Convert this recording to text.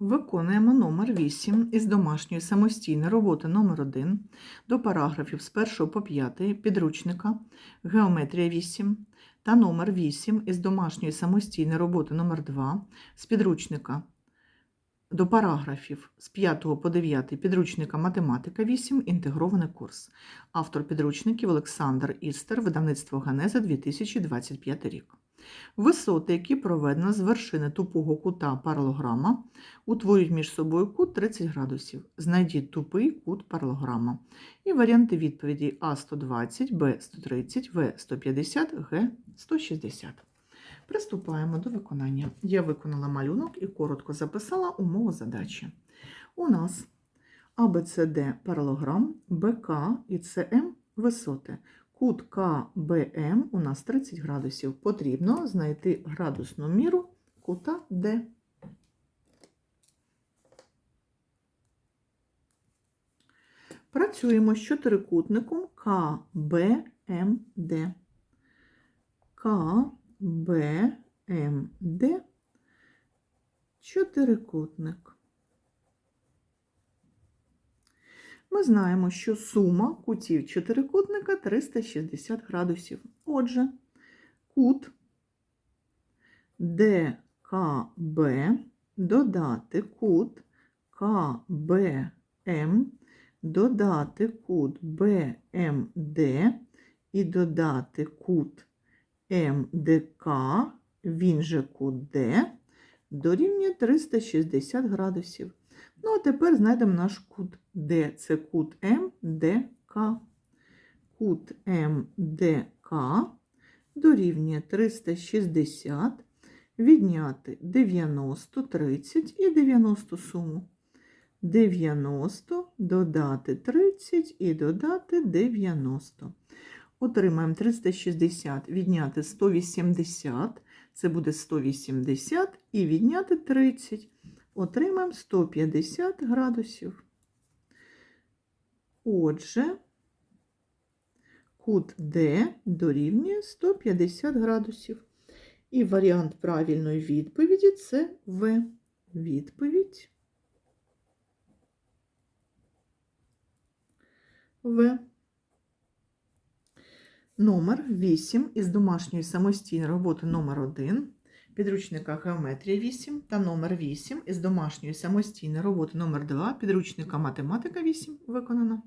Виконуємо номер 8 із домашньої самостійної роботи номер 1 до параграфів з 1 по 5 підручника Геометрія 8 та номер 8 із домашньої самостійної роботи номер 2 з підручника до параграфів з 5 по 9 підручника Математика 8 інтегрований курс. Автор підручників Олександр Істер, видавництво Генеза 2025 рік. Висоти, які проведено з вершини тупого кута паралограма, утворюють між собою кут 30 градусів. Знайдіть тупий кут паралограма. І варіанти відповіді А120, Б130, В150, Г160. Приступаємо до виконання. Я виконала малюнок і коротко записала умову задачі. У нас ABCD паралограм, БК і СМ висоти. Кут КБМ у нас 30 градусів. Потрібно знайти градусну міру кута Д. Працюємо з чотирикутником КБМД. КБМД чотирикутник. Ми знаємо, що сума кутів чотирикутника 360 градусів. Отже, кут ДКБ додати кут КБМ, додати кут БМД і додати кут МДК, він же кут Д, дорівнює 360 градусів. Ну, а тепер знайдемо наш кут Д. Це кут МДК. Кут МДК дорівнює 360, відняти 90, 30 і 90 суму. 90 додати 30 і додати 90. Отримаємо 360, відняти 180, це буде 180, і відняти 30 отримаємо 150 градусів. Отже, кут D дорівнює 150 градусів. І варіант правильної відповіді це В. Відповідь В. Номер 8 із домашньої самостійної роботи номер 1 підручника Геометрія 8 та номер 8 із домашньої самостійної роботи номер 2 підручника Математика 8 виконано.